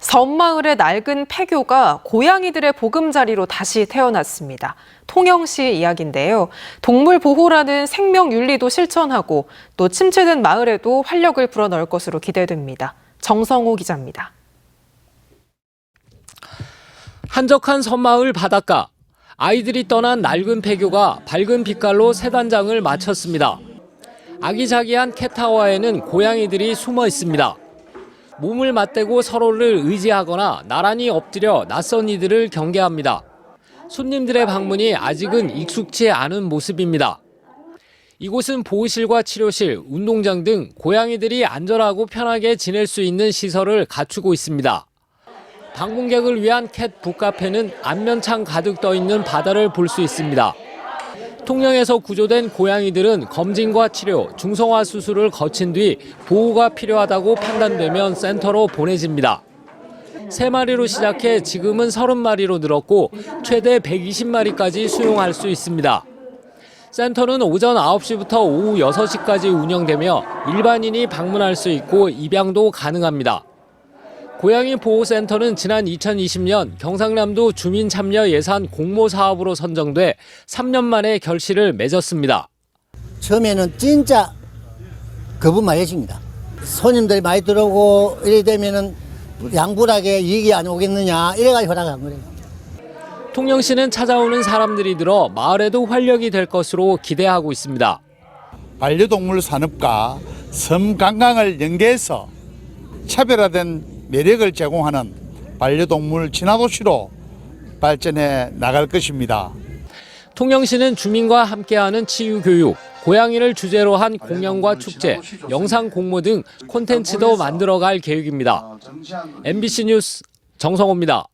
섬마을의 낡은 폐교가 고양이들의 보금자리로 다시 태어났습니다. 통영시의 이야기인데요. 동물 보호라는 생명 윤리도 실천하고 또 침체된 마을에도 활력을 불어넣을 것으로 기대됩니다. 정성호 기자입니다. 한적한 섬마을 바닷가. 아이들이 떠난 낡은 폐교가 밝은 빛깔로 새 단장을 마쳤습니다. 아기자기한 캣타워에는 고양이들이 숨어 있습니다. 몸을 맞대고 서로를 의지하거나 나란히 엎드려 낯선 이들을 경계합니다. 손님들의 방문이 아직은 익숙치 않은 모습입니다. 이곳은 보호실과 치료실, 운동장 등 고양이들이 안전하고 편하게 지낼 수 있는 시설을 갖추고 있습니다. 방문객을 위한 캣 북카페는 안면창 가득 떠 있는 바다를 볼 수 있습니다. 통영에서 구조된 고양이들은 검진과 치료, 중성화 수술을 거친 뒤 보호가 필요하다고 판단되면 센터로 보내집니다. 세마리로 시작해 지금은 30마리로 늘었고 최대 120마리까지 수용할 수 있습니다. 센터는 오전 9시부터 오후 6시까지 운영되며 일반인이 방문할 수 있고 입양도 가능합니다. 고양이 보호센터는 지난 2020년 경상남도 주민 참여 예산 공모 사업으로 선정돼 3년 만에 결실을 맺었습니다. 처음에는 진짜 겁은 많이 했습니다. 손님들이 많이 들어오고 이래 되면은 양불하게 이익이 안 오겠느냐 이래가지고 허락한 거예요. 통영시는 찾아오는 사람들이 들어 마을에도 활력이 될 것으로 기대하고 있습니다. 반려동물 산업과 섬 관광을 연계해서 차별화된 매력을 제공하는 반려동물 진화도시로 발전해 나갈 것입니다. 통영시는 주민과 함께하는 치유 교육, 고양이를 주제로 한 공연과 축제, 영상 공모 등 콘텐츠도 만들어갈 계획입니다. MBC 뉴스 정성호입니다.